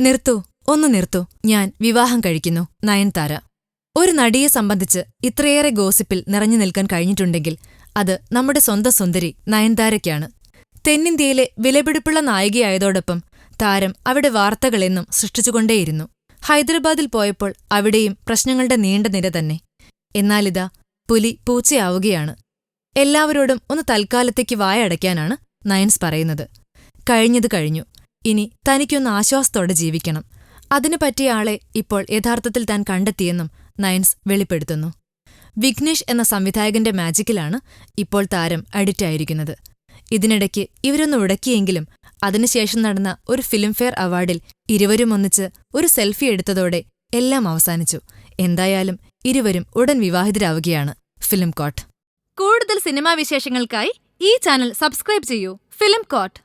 നിർത്തു ഒന്ന് നിർത്തു. ഞാൻ വിവാഹം കഴിക്കുന്നു നയൻതാര. ഒരു നടിയെ സംബന്ധിച്ച് ഇത്രയേറെ ഗോസിപ്പിൽ നിറഞ്ഞു നിൽക്കാൻ കഴിഞ്ഞിട്ടുണ്ടെങ്കിൽ അത് നമ്മുടെ സ്വന്തം സുന്ദരി നയൻതാരയ്ക്കാണ്. തെന്നിന്ത്യയിലെ വിലപിടിപ്പുള്ള നായികയായതോടൊപ്പം താരം അവിടെ വാർത്തകളെന്നും സൃഷ്ടിച്ചുകൊണ്ടേയിരുന്നു. ഹൈദരാബാദിൽ പോയപ്പോൾ അവിടെയും പ്രശ്നങ്ങളുടെ നീണ്ട നിര തന്നെ. എന്നാലിതാ പുലി പൂച്ചയാവുകയാണ്. എല്ലാവരോടും ഒന്ന് തൽക്കാലത്തേക്ക് വായ അടയ്ക്കാനാണ് നയൻസ് പറയുന്നത്. കഴിഞ്ഞത് കഴിഞ്ഞു. ഇനി തനിക്കൊന്ന് ആശ്വാസത്തോടെ ജീവിക്കണം. അതിനു പറ്റിയ ആളെ ഇപ്പോൾ യഥാർത്ഥത്തിൽ താൻ കണ്ടെത്തിയെന്നും നയൻസ് വെളിപ്പെടുത്തുന്നു. വിഘ്നേഷ് എന്ന സംവിധായകന്റെ മാജിക്കിലാണ് ഇപ്പോൾ താരം അഡിക്റ്റായിരിക്കുന്നത്. ഇതിനിടയ്ക്ക് ഇവരൊന്ന് ഉടക്കിയെങ്കിലും അതിനുശേഷം നടന്ന ഒരു ഫിലിംഫെയർ അവാർഡിൽ ഇരുവരും ഒന്നിച്ച് ഒരു സെൽഫി എടുത്തതോടെ എല്ലാം അവസാനിച്ചു. എന്തായാലും ഇരുവരും ഉടൻ വിവാഹിതരാവുകയാണ് ഫിലിം കോട്ട് കൂടുതൽ സിനിമാ വിശേഷങ്ങൾക്കായി ഈ ചാനൽ സബ്സ്ക്രൈബ് ചെയ്യൂ. Film court